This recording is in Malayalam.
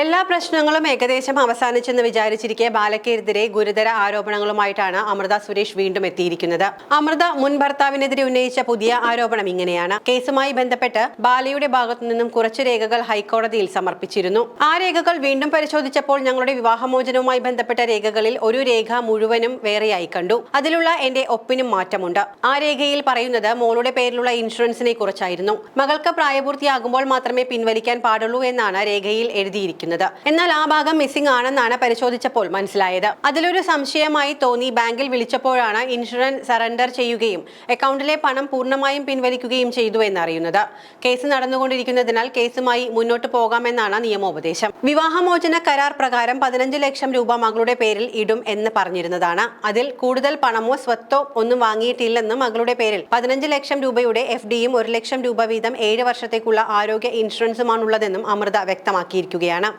എല്ലാ പ്രശ്നങ്ങളും ഏകദേശം അവസാനിച്ചെന്ന് വിചാരിച്ചിരിക്കെ ബാലയ്ക്കെതിരെ ഗുരുതര ആരോപണങ്ങളുമായിട്ടാണ് അമൃത സുരേഷ് വീണ്ടും എത്തിയിരിക്കുന്നത്. അമൃത മുൻ ഭർത്താവിനെതിരെ ഉന്നയിച്ച പുതിയ ആരോപണം ഇങ്ങനെയാണ്. കേസുമായി ബന്ധപ്പെട്ട് ബാലയുടെ ഭാഗത്തു നിന്നും കുറച്ചു രേഖകൾ ഹൈക്കോടതിയിൽ സമർപ്പിച്ചിരുന്നു. ആ രേഖകൾ വീണ്ടും പരിശോധിച്ചപ്പോൾ ഞങ്ങളുടെ വിവാഹമോചനവുമായി ബന്ധപ്പെട്ട രേഖകളിൽ ഒരു രേഖ മുഴുവനും വേറെയായി കണ്ടു. അതിലുള്ള എന്റെ ഒപ്പിനും മാറ്റമുണ്ട്. ആ രേഖയിൽ പറയുന്നത് മോളുടെ പേരിലുള്ള ഇൻഷുറൻസിനെ കുറിച്ചായിരുന്നു. മകൾക്ക് പ്രായപൂർത്തിയാകുമ്പോൾ മാത്രമേ പിൻവലിക്കാൻ പാടുള്ളൂ എന്നാണ് രേഖയിൽ എഴുതിയിരിക്കുന്നത്. എന്നാൽ ആ ഭാഗം മിസ്സിംഗ് ആണെന്നാണ് പരിശോധിച്ചപ്പോൾ മനസ്സിലായത്. അതിലൊരു സംശയമായി തോന്നി ബാങ്കിൽ വിളിച്ചപ്പോഴാണ് ഇൻഷുറൻസ് സറണ്ടർ ചെയ്യുകയും അക്കൗണ്ടിലെ പണം പൂർണമായും പിൻവലിക്കുകയും ചെയ്തു എന്നറിയുന്നത്. കേസ് നടന്നുകൊണ്ടിരിക്കുന്നതിനാൽ കേസുമായി മുന്നോട്ട് പോകാമെന്നാണ് നിയമോപദേശം. വിവാഹമോചന കരാർ പ്രകാരം പതിനഞ്ച് ലക്ഷം രൂപ മകളുടെ പേരിൽ ഇടും എന്ന് പറഞ്ഞിരുന്നതാണ്. അതിൽ കൂടുതൽ പണമോ സ്വത്തോ ഒന്നും വാങ്ങിയിട്ടില്ലെന്നും മകളുടെ പേരിൽ പതിനഞ്ച് ലക്ഷം രൂപയുടെ എഫ് ഡിയും ഒരു ലക്ഷം രൂപ വീതം ഏഴ് വർഷത്തേക്കുള്ള ആരോഗ്യ ഇൻഷുറൻസുമാണുള്ളതെന്നും അമൃത വ്യക്തമാക്കിയിരിക്കുകയാണ്.